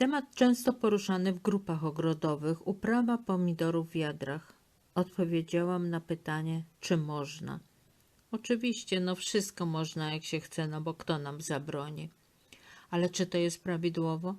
Temat często poruszany w grupach ogrodowych uprawa pomidorów w wiadrach. Odpowiedziałam na pytanie, czy można. Oczywiście, no wszystko można jak się chce, no bo kto nam zabroni. Ale czy to jest prawidłowo?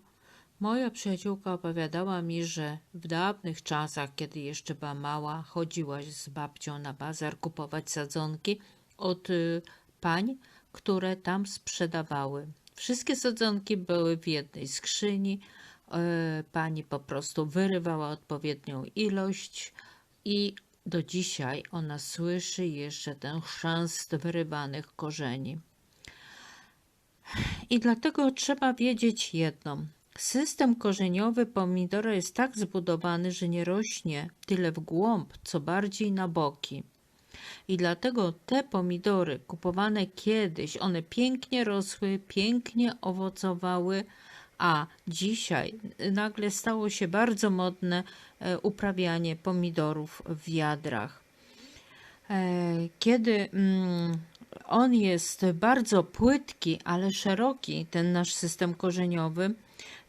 Moja przyjaciółka opowiadała mi, że w dawnych czasach, kiedy jeszcze była mała, chodziła z babcią na bazar kupować sadzonki od y, pań, które tam sprzedawały. Wszystkie sadzonki były w jednej skrzyni. y, Pani po prostu wyrywała odpowiednią ilość i do dzisiaj ona słyszy jeszcze ten chrzęst wyrywanych korzeni. I dlatego trzeba wiedzieć jedno. System korzeniowy pomidora jest tak zbudowany, że nie rośnie tyle w głąb, co bardziej na boki. I dlatego te pomidory kupowane kiedyś, one pięknie rosły, pięknie owocowały, a dzisiaj nagle stało się bardzo modne e, uprawianie pomidorów w wiadrach. E, Kiedy mm, on jest bardzo płytki, ale szeroki, ten nasz system korzeniowy,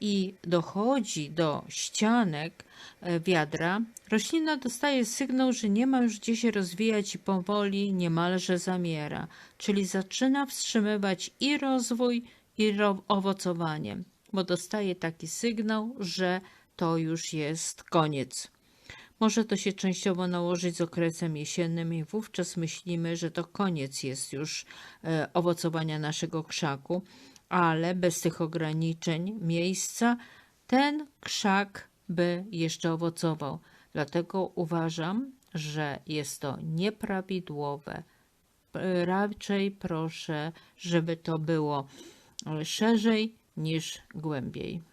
i dochodzi do ścianek e, wiadra, roślina dostaje sygnał, że nie ma już gdzie się rozwijać i powoli niemalże zamiera, czyli zaczyna wstrzymywać i rozwój, i owocowanie, bo dostaje taki sygnał, że to już jest koniec. Może to się częściowo nałożyć z okresem jesiennym i wówczas myślimy, że to koniec jest już e, owocowania naszego krzaku, ale bez tych ograniczeń miejsca ten krzak by jeszcze owocował. Dlatego uważam, że jest to nieprawidłowe. Raczej proszę, żeby to było e, szerzej niż głębiej.